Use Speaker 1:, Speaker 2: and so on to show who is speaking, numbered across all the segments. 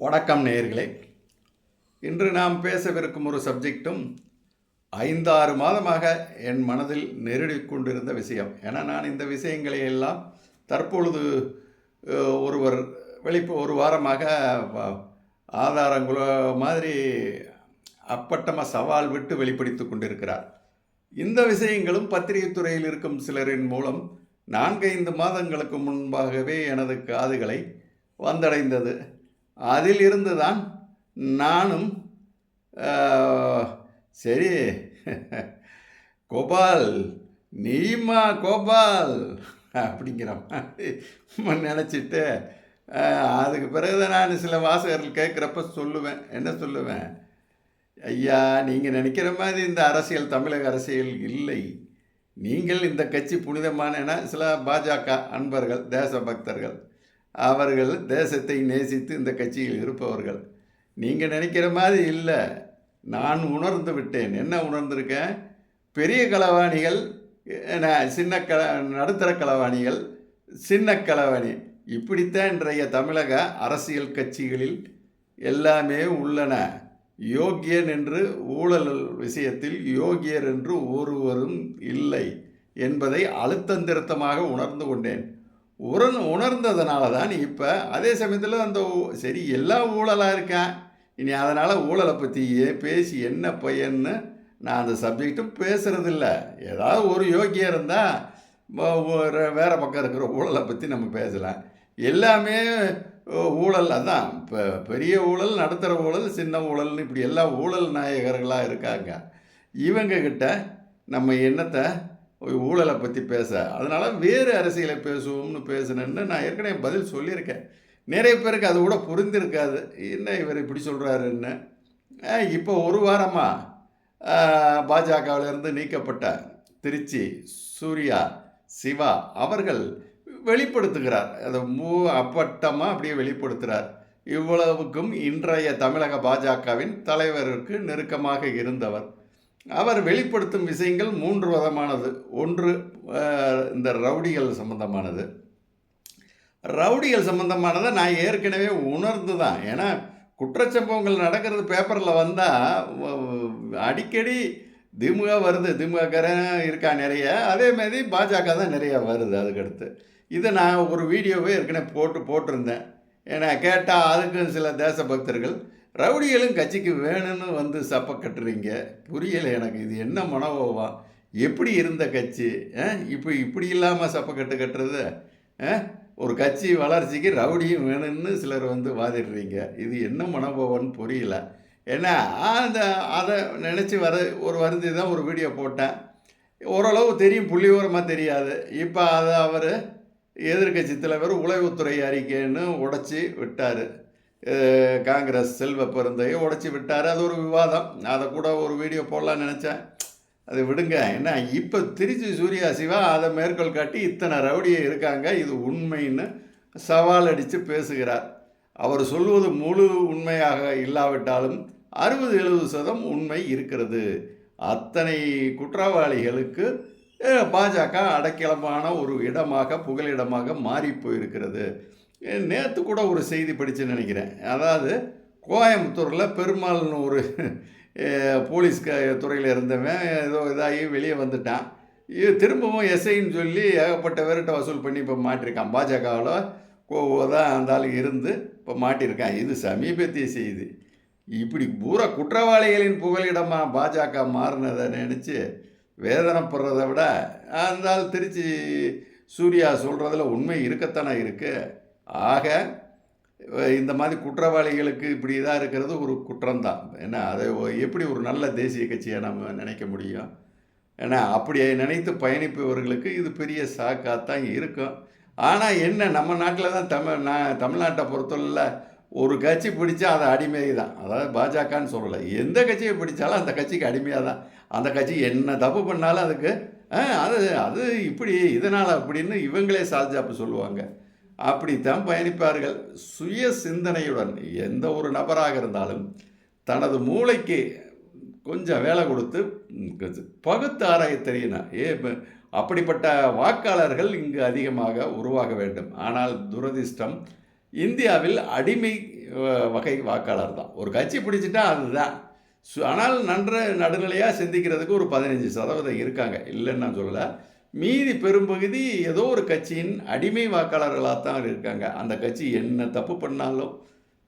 Speaker 1: வணக்கம் நேயர்களே. இன்று நாம் பேசவிருக்கும் ஒரு சப்ஜெக்டும் ஐந்தாறு மாதமாக என் மனதில் நெருடி கொண்டிருந்த விஷயம். ஏன்னா நான் இந்த விஷயங்களை எல்லாம் தற்பொழுது ஒருவர் வெளிப்பு ஒரு வாரமாக ஆதாரங்களோ மாதிரி அப்பட்டமாக சவால் விட்டு வெளிப்படுத்திக் கொண்டிருக்கிறார். இந்த விஷயங்களும் பத்திரிகை துறையில் இருக்கும் சிலரின் மூலம் நான்கைந்து மாதங்களுக்கு முன்பாகவே எனது காதுகளை வந்தடைந்தது. அதிலிருந்து தான் நானும் சரி. கோபால் நீமா கோபால் அப்படிங்கிற மாதிரி நினச்சிட்டு அதுக்கு பிறகு நான் சில வாசகர்கள் கேட்குறப்ப சொல்லுவேன். என்ன சொல்லுவேன்? ஐயா நீங்கள் நினைக்கிற மாதிரி இந்த அரசியல் தமிழக அரசியல் இல்லை. நீங்கள் இந்த கட்சி புனிதமான சில பாஜக அன்பர்கள் தேசபக்தர்கள் அவர்கள் தேசத்தை நேசித்து இந்த கட்சியில் இருப்பவர்கள். நீங்கள் நினைக்கிற மாதிரி இல்லை. நான் உணர்ந்து விட்டேன். என்ன உணர்ந்திருக்கேன் பெரிய களவாணிகள் என்ன, சின்ன கல நடுத்தர களவாணிகள் சின்ன களவாணி. இப்படித்தான் இன்றைய தமிழக அரசியல் கட்சிகளில் எல்லாமே உள்ளன. யோக்கியன் என்று ஊழல் விஷயத்தில் யோகியர் என்று ஒருவரும் இல்லை என்பதை அழுத்தந்திருத்தமாக உணர்ந்து கொண்டேன். உரன் உணர்ந்ததுனால தான் இப்போ அதே சமயத்தில் அந்த ஊ- சரி எல்லாம் ஊழலாக இருக்கேன். இனி அதனால் ஊழலை பற்றியே பேசி என்ன பையன்னு நான் அந்த சப்ஜெக்டும் பேசுகிறதில்ல ஏதாவது ஒரு யோக்கியம் இருந்தால் வேறு பக்கம் இருக்கிற ஊழலை பற்றி நம்ம பேசலாம். எல்லாமே ஊழல் அதான். இப்போ பெரிய ஊழல் நடுத்தர ஊழல் சின்ன ஊழல்னு இப்படி எல்லாம் ஊழல் நாயகர்களாக இருக்காங்க. இவங்கக்கிட்ட நம்ம என்னத்தை ஊழலை பற்றி பேச. அதனால் வேறு அரசியலை பேசுவோம்னு பேசுனேன்னு நான் ஏற்கனவே பதில் சொல்லியிருக்கேன். நிறைய பேருக்கு அது கூட புரிந்திருக்காது. என்ன இவர் இப்படி சொல்கிறாருன்னு இப்போ ஒரு வாரமாக பாஜகவிலிருந்து நீக்கப்பட்ட திருச்சி சூர்யா சிவா அவர்கள் வெளிப்படுத்துகிறார். அதை மூ அப்பட்டமாக அப்படியே வெளிப்படுத்துகிறார் இவ்வளவுக்கும் இன்றைய தமிழக பாஜகவின் தலைவருக்கு நெருக்கமாக இருந்தவர். அவர் வெளிப்படுத்தும் விஷயங்கள் மூன்று விதமானது. ஒன்று இந்த ரவுடிகள் சம்பந்தமானது. ரவுடிகள் சம்பந்தமானதை நான் ஏற்கனவே உணர்ந்து தான் ஏன்னா குற்றச்சம்பவங்கள் நடக்கிறது பேப்பரில் வந்தால் அடிக்கடி திமுக வருது. திமுகக்காரன் இருக்கா நிறைய. அதேமாரி பாஜக தான் நிறைய வருது அதுக்கடுத்து. இதை நான் ஒரு வீடியோவே ஏற்கனவே போட்டு போட்டிருந்தேன். ஏன்னா கேட்டால் அதுக்கும் சில தேசபக்தர்கள் ரவுடிகளும் கட்சிக்கு வேணும்னு வந்து சப்ப கட்டுறீங்க. புரியலை எனக்கு. இது என்ன மனோவா எப்படி இருந்த கட்சி? இப்போ இப்படி இல்லாமல் சப்பக்கட்டு கட்டுறது ஒரு கட்சி வளர்ச்சிக்கு ரவுடியும் வேணும்னு சிலர் வந்து வாதிடுறீங்க. இது என்ன மனோபாவம்னு புரியல. ஏன்னா அந்த அதை நினச்சி வர ஒரு வருந்தி தான் ஒரு வீடியோ போட்டேன். ஓரளவு தெரியும் புள்ளிவரமாக தெரியாது. இப்போ அதை அவர் எதிர்க்கட்சி தலைவர் உளவுத்துறை அறிக்கைன்னு உடச்சி விட்டார். காங்கிரஸ் செல்வ பெருந்தையை உடைச்சி விட்டார். அது ஒரு விவாதம். அதை கூட ஒரு வீடியோ போடலான்னு நினச்சேன். அது விடுங்க. என்ன இப்போ திருச்சி சூர்யா சிவா அதை மேற்கோள் காட்டி இத்தனை ரவுடியை இருக்காங்க. இது உண்மைன்னு சவால் அடித்து பேசுகிறார். அவர் சொல்வது முழு உண்மையாக இல்லாவிட்டாலும் அறுபது எழுபது சதம் உண்மை இருக்கிறது. அத்தனை குற்றவாளிகளுக்கு பாஜக அடைக்கலமான ஒரு இடமாக புகலிடமாக மாறி போயிருக்கிறது. நேற்று கூட ஒரு செய்தி படிச்சுன்னு நினைக்கிறேன். அதாவது கோயம்புத்தூரில் பெருமாள்னு ஒரு போலீஸ் க துறையில் இருந்தவன் ஏதோ இதாகி வெளியே வந்துட்டான். இது திரும்பவும் எஸ்ஐன்னு சொல்லி ஏகப்பட்ட பேர்கிட்ட வசூல் பண்ணி இப்போ மாட்டிருக்கான். பாஜகவில் கோவோ தான் அந்த ஆளு இருந்து இப்போ மாட்டியிருக்கான் இது சமீபத்திய செய்தி. இப்படி பூரா குற்றவாளிகளின் புகலிடமாக பாஜக மாறினதை நினச்சி வேதனைப்படுறதை விட அந்த ஆள் திருச்சி சூர்யா சொல்கிறதுல உண்மை இருக்கத்தானே இருக்குது ஆக இந்த மாதிரி குற்றவாளிகளுக்கு இப்படி இதாக இருக்கிறது ஒரு குற்றம்தான். ஏன்னா அதை எப்படி ஒரு நல்ல தேசிய கட்சியை நம்ம நினைக்க முடியும்? ஏன்னா அப்படி நினைத்து பயணிப்பவர்களுக்கு இது பெரிய சாக்காத்தான் இருக்கும். ஆனால் என்ன நம்ம நாட்டில் தான் தமிழ் நான் தமிழ்நாட்டை பொறுத்தவரையில் ஒரு கட்சி பிடிச்சா அது அடிமை தான் அதாவது பாஜகன்னு சொல்லலை. எந்த கட்சியை பிடிச்சாலும் அந்த கட்சிக்கு அடிமையாக தான் அந்த கட்சி என்ன தப்பு பண்ணாலும் அதுக்கு "ஆ, அது அது இப்படி இதனால் அப்படின்னு இவங்களே சால்ஜாப்பு சொல்லுவாங்க. அப்படித்தான் பயணிப்பார்கள். சுய சிந்தனையுடன் எந்த ஒரு நபராக இருந்தாலும் தனது மூளைக்கு கொஞ்சம் வேலை கொடுத்து பகுத்து ஆராய தெரியணும் ஏ அப்படிப்பட்ட வாக்காளர்கள் இங்கு அதிகமாக உருவாக வேண்டும். ஆனால் துரதிர்ஷ்டம் இந்தியாவில் அடிமை வகை வாக்காளர் தான். ஒரு கட்சி பிடிச்சிட்டா அதுதான். சு- ஆனால் நன்ற நடுநிலையாக சிந்திக்கிறதுக்கு ஒரு பதினஞ்சு சதவீதம் இருக்காங்க. இல்லைன்னு நான் சொல்லலை. மீதி பெரும்பகுதி ஏதோ ஒரு கட்சியின் அடிமை வாக்காளர்களாக தான் இருக்காங்க. அந்த கட்சி என்ன தப்பு பண்ணாலும்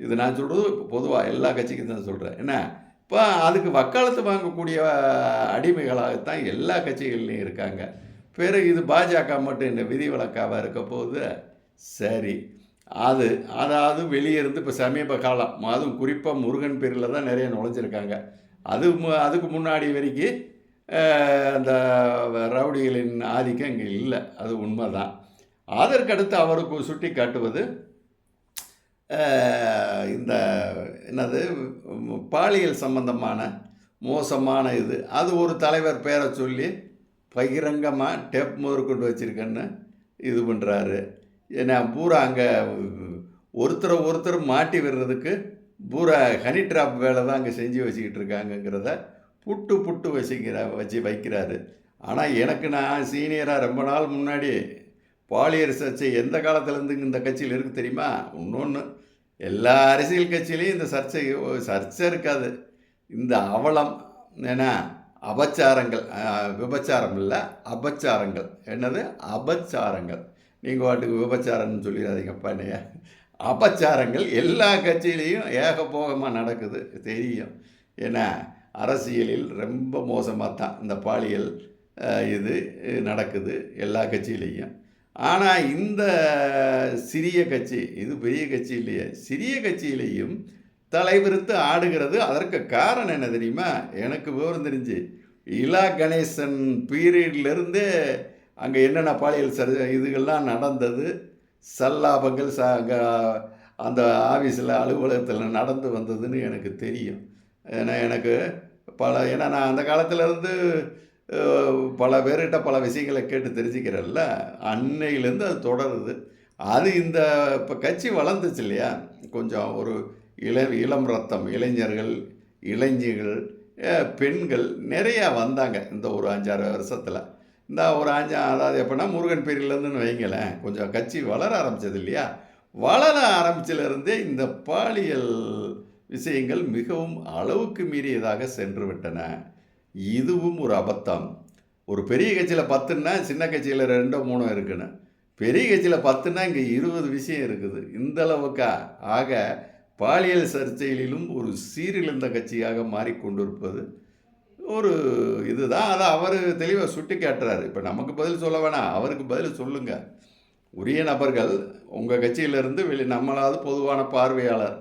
Speaker 1: இது நான் சொல்கிறது பொதுவாக எல்லா கட்சிக்கும் தான் சொல்கிறேன் என்ன? இப்போ அதுக்கு வக்காலத்து வாங்கக்கூடிய அடிமைகளாகத்தான் எல்லா கட்சிகள்லையும் இருக்காங்க. பிறகு இது பாஜக மட்டும் இந்த விதி விலக்காவாக இருக்க போது சரி. அது அதாவது வெளியே இருந்து இப்போ சமீப காலம் அதுவும் குறிப்பாக முருகன் பேரில் தான் நிறைய நுழைஞ்சிருக்காங்க. அது மு- அதுக்கு முன்னாடி வரைக்கும் அந்த ரவுடிகளின் ஆதிக்கம் இங்கே இல்லை. அது உண்மை தான் அதற்கடுத்து அவருக்கு சுட்டி காட்டுவது இந்த என்னது பாலியல் சம்பந்தமான மோசமான இது. அது ஒரு தலைவர் பேரை சொல்லி பகிரங்கமாக டேப் முதற்கொண்டு வச்சுருக்கேன்னு இது பண்ணுறாரு ஏன்னா பூரா அங்கே ஒருத்தரை ஒருத்தர் மாட்டி விடுறதுக்கு பூரா ஹனி ட்ராப் வேலை தான் அங்கே செஞ்சு வச்சுக்கிட்டு இருக்காங்கங்கிறத புட்டு புட்டு வசிக்கிற வச்சு வைக்கிறாரு. ஆனால் எனக்கு நான் சீனியராக ரொம்ப நாள் முன்னாடி பாலியர் சர்ச்சை எந்த காலத்துலேருந்து இந்த கட்சியில் இருக்குது தெரியுமா? இன்னொன்று எல்லா அரசியல் கட்சியிலையும் இந்த சர்ச்சை சர்ச்சை இருக்காது. இந்த அவலம் ஏன்னா அபச்சாரங்கள் விபச்சாரம் இல்லை அபச்சாரங்கள். என்னது? அபச்சாரங்கள். நீங்கள் வாட்டுக்கு விபச்சாரம்னு சொல்லிடாதீங்கப்பா என்னையா. அபச்சாரங்கள் எல்லா கட்சியிலையும் ஏகபோகமாக நடக்குது தெரியும். ஏன்னா அரசியலில் ரொம்ப மோசமாக தான் இந்த பாலியல் இது நடக்குது எல்லா கட்சியிலையும். ஆனால் இந்த சிறிய கட்சி இது பெரிய கட்சி இல்லையே சிறிய கட்சியிலையும் தலைவிரித்து ஆடுகிறது. அதற்கு காரணம் என்ன தெரியுமா? எனக்கு விவரம் தெரிஞ்சு இலா கணேசன் பீரியட்லேருந்தே அங்கே என்னென்ன பாலியல் சரி இதுகள்லாம் நடந்தது. சல்லாபங்கள் ச அங்கே அந்த ஆஃபீஸில் அலுவலகத்தில் நடந்து வந்ததுன்னு எனக்கு தெரியும். ஏன்னா எனக்கு பல ஏன்னா நான் அந்த காலத்திலேருந்து பல பேர்கிட்ட பல விஷயங்களை கேட்டு தெரிஞ்சுக்கிறேன்ல. அன்னையிலேருந்து அது தொடருது. அது இந்த இப்போ கட்சி வளர்ந்துச்சு இல்லையா? கொஞ்சம் ஒரு இள இளம் ரத்தம் இளைஞர்கள் இளைஞர்கள் பெண்கள் நிறையா வந்தாங்க இந்த ஒரு அஞ்சாறு வருஷத்தில். இந்த ஒரு அஞ்சா அதாவது எப்படின்னா முருகன் பேரிலேருந்துன்னு வைங்களேன் கொஞ்சம் கட்சி வளர ஆரம்பிச்சது இல்லையா? வளர ஆரம்பிச்சிலேருந்தே இந்த பாலியல் விஷயங்கள் மிகவும் அளவுக்கு மீறியதாக சென்று விட்டன இதுவும் ஒரு அபத்தம். ஒரு பெரிய கட்சியில் பத்துன்னா சின்ன கட்சியில் ரெண்டோ மூணோ இருக்குன்னு. பெரிய கட்சியில் பத்துன்னா இங்கே இருபது விஷயம் இருக்குது. இந்த அளவுக்கா ஆக பாலியல் சர்ச்சையிலும் ஒரு சீரிழந்த கட்சியாக மாறிக்கொண்டிருப்பது ஒரு இதுதான். அதை அவர் தெளிவாக சுட்டி காட்டுறாரு இப்போ நமக்கு பதில் சொல்ல வேணாம். அவருக்கு பதில் சொல்லுங்க. உரிய நபர்கள் உங்கள் கட்சியிலிருந்து வெளி நம்மளாவது பொதுவான பார்வையாளர்.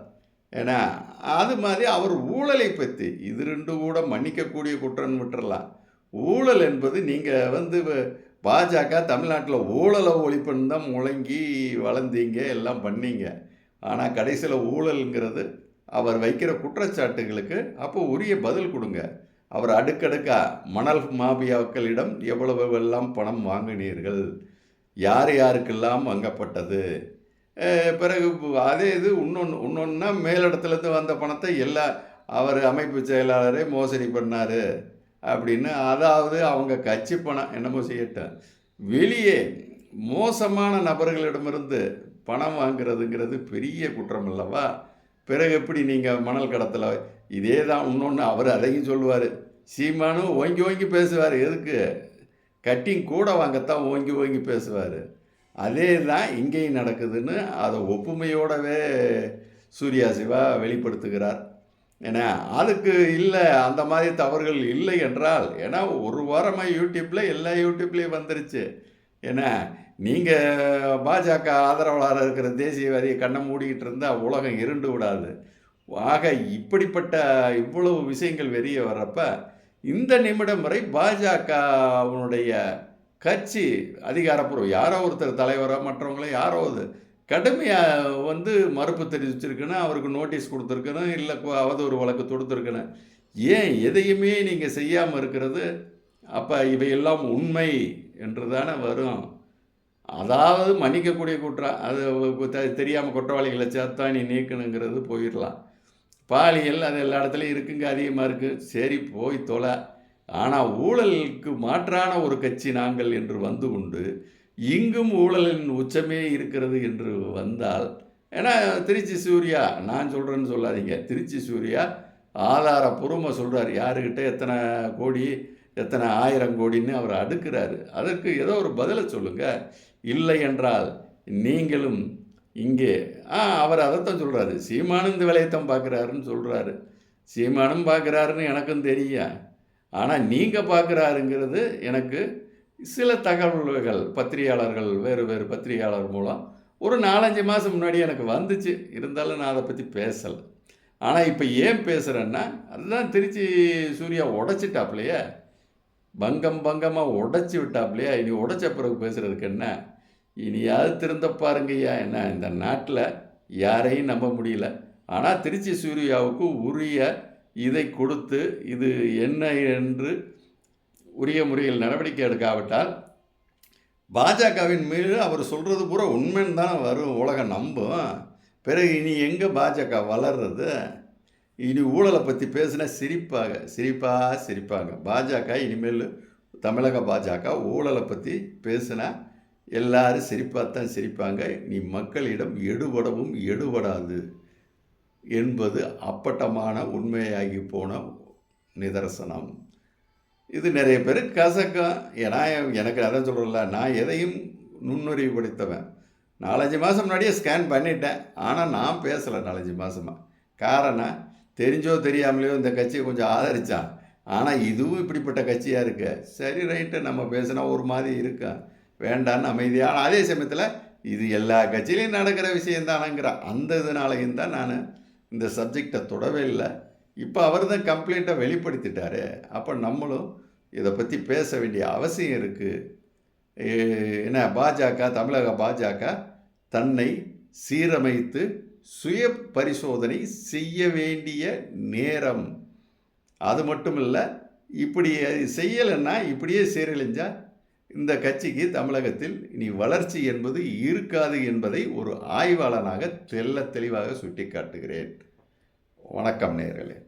Speaker 1: ஏன்னா அது மாதிரி அவர் ஊழலை பற்றி இது ரெண்டு கூட மன்னிக்கக்கூடிய குற்றம் விட்டுறலாம். ஊழல் என்பது நீங்கள் வந்து வ- பாஜக தமிழ்நாட்டில் ஊழலை ஒழிப்புன்னு தான் முழங்கி வளர்ந்தீங்க எல்லாம் பண்ணீங்க. ஆனால் கடைசியில் ஊழலுங்கிறது அவர் வைக்கிற குற்றச்சாட்டுகளுக்கு அப்போ உரிய பதில் கொடுங்க. அவர் அடுக்கடுக்காக மணல் மாபியாக்களிடம் எவ்வளவு எல்லாம் பணம் வாங்கினீர்கள்? யார் யாருக்கெல்லாம் வாங்கப்பட்டது? பிறகு அதே இது இன்னொன்று இன்னொன்னா மேலிடத்துலேருந்து வந்த பணத்தை எல்லா அவர் அமைப்பு செயலாளரே மோசடி பண்ணார் அப்படின்னு அதாவது அவங்க கட்சி பணம் என்னமோ செய்யட்டும். வெளியே மோசமான நபர்களிடமிருந்து பணம் வாங்குறதுங்கிறது பெரிய குற்றம் அல்லவா? பிறகு எப்படி நீங்கள் மணல் கடத்தல இதே தான் இன்னொன்று அவர் அதையும் சொல்லுவார். சீமானும் ஓங்கி ஓங்கி பேசுவார் எதுக்கு? கட்டிங் கூட வாங்கத்தான் ஓங்கி ஓங்கி பேசுவார். அதே தான் இங்கேயும் நடக்குதுன்னு அதை ஒப்புமையோடவே சூர்யா சிவா வெளிப்படுத்துகிறார். ஏன்னா அதுக்கு இல்லை அந்த மாதிரி தவறுகள் இல்லை என்றால் ஏன்னா ஒரு வாரமாக யூடியூப்பில் எல்லா யூடியூப்லேயும் வந்துருச்சு. ஏன்னா நீங்கள் பாஜக ஆதரவாளராக இருக்கிற தேசியவாதியை கண்ணை மூடிக்கிட்டு இருந்தால் உலகம் இருண்டு விடாது. ஆக இப்படிப்பட்ட இவ்வளவு விஷயங்கள் வெளியே வர்றப்ப இந்த நிமிடம் வரை பாஜகவுடைய கட்சி அதிகாரப்பூர்வம். யாரோ ஒருத்தர் தலைவரோ மற்றவங்களோ யாரோ அது. கடுமையாக வந்து மறுப்பு தெரிவிச்சிருக்குன்னு அவருக்கு நோட்டீஸ் கொடுத்துருக்கணும் இல்லை அவதூறு வழக்கு தொடுத்துருக்கணும். ஏன் எதையுமே நீங்கள் செய்யாமல் இருக்கிறது? அப்போ இவையெல்லாம் உண்மை என்று தானே வரும். அதாவது மன்னிக்கக்கூடிய குற்றம் அது தெரியாமல் குற்றவாளிகளை சேர்த்தா நீ நீக்கணுங்கிறது போயிடலாம். பாலியல் அது எல்லா இடத்துலையும் இருக்குங்க அதிகமாக இருக்குது சரி போய் தொலை. ஆனால் ஊழலுக்கு மாற்றான ஒரு கட்சி நாங்கள் என்று வந்து கொண்டு இங்கும் ஊழலின் உச்சமே இருக்கிறது என்று வந்தால் ஏன்னா திருச்சி சூர்யா நான் சொல்கிறேன்னு சொல்லாதீங்க. திருச்சி சூர்யா ஆதாரப்பூர்வமாக சொல்கிறார் யாருக்கிட்ட எத்தனை கோடி எத்தனை ஆயிரம் கோடின்னு அவர் அடுக்கிறாரு. அதற்கு ஏதோ ஒரு பதிலை சொல்லுங்கள் இல்லை என்றால் நீங்களும் இங்கே ஆ அவர் அதைத்தான் சொல்கிறாரு சீமானும் இந்த விலையத்தான் பார்க்குறாருன்னு சொல்கிறாரு சீமானும் பார்க்குறாருன்னு எனக்கும் தெரியும். ஆனால் நீங்கள் பார்க்குறாருங்கிறது எனக்கு சில தகவல்கள் பத்திரிகையாளர்கள் வேறு வேறு பத்திரிகையாளர் மூலம் ஒரு நாலஞ்சு மாதம் முன்னாடி எனக்கு வந்துச்சு. இருந்தாலும் நான் அதை பற்றி பேசலை. ஆனால் இப்போ ஏன் பேசுகிறேன்னா அதுதான் திருச்சி சூர்யா உடைச்சிட்டாப்லையே. பங்கம் பங்கமாக உடச்சி விட்டாப்லையா. இனி உடைச்ச பிறகு பேசுகிறதுக்கு என்ன? இனியாவது திருந்த பாருங்கய்யா. என்ன இந்த நாட்டில் யாரையும் நம்ப முடியல. ஆனால் திருச்சி சூர்யாவுக்கு உரிய இதை கொடுத்து இது என்ன என்று உரிய முறையில் நடவடிக்கை எடுக்காவிட்டால் பாஜகவின் மீது அவர் சொல்கிறது பூரா உண்மைன்னு தானே வரும் உலகம் நம்பும். பிறகு இனி எங்கே பாஜக வளர்றது? இனி ஊழலை பற்றி பேசினா சிரிப்பாக சிரிப்பாக சிரிப்பாங்க. பாஜக இனிமேல் தமிழக பாஜக ஊழலை பற்றி பேசினா எல்லாரும் சிரிப்பாகத்தான் சிரிப்பாங்க. நீ மக்களிடம் எடுபடவும் எடுபடாது. என்பது அப்பட்டமான உண்மையாகி போன நிதர்சனம். இது நிறைய பேர் கசக்கம் ஏன்னா எனக்கு அதான் சொல்கிறல நான் எதையும் நுண்ணுறிவு படித்தவன் நாலஞ்சு மாதம் முன்னாடியே ஸ்கேன் பண்ணிட்டேன். ஆனால் நான் பேசலை நாலஞ்சு மாதமாக காரணம் தெரிஞ்சோ தெரியாமலேயோ இந்த கட்சியை கொஞ்சம் ஆதரித்தான் ஆனால் இதுவும் இப்படிப்பட்ட கட்சியாக இருக்கு. சரி ரைட்டு நம்ம பேசினா ஒரு மாதிரி இருக்கும் வேண்டான்னு அமைதியான அதே சமயத்தில் இது எல்லா கட்சியிலையும் நடக்கிற விஷயந்தானங்கிற அந்த இதனாலையும் தான் நான் இந்த சப்ஜெக்டை தொடவே இல்லை. இப்போ அவர் தான் கம்ப்ளைண்ட்டை வெளிப்படுத்திட்டாரு. அப்போ நம்மளும் இதை பற்றி பேச வேண்டிய அவசியம் இருக்குது என்ன பாஜக தமிழக பாஜக தன்னை சீரமைத்து சுய பரிசோதனை செய்ய வேண்டிய நேரம். அது மட்டும் இல்லை இப்படி செய்யலைன்னா இப்படியே சீரழிஞ்சால் இந்த கட்சிக்கு தமிழகத்தில் இனி வளர்ச்சி என்பது இருக்காது என்பதை ஒரு ஆய்வாளனாக தெல்ல தெளிவாக சுட்டிக்காட்டுகிறேன். வணக்கம் நேர்களே.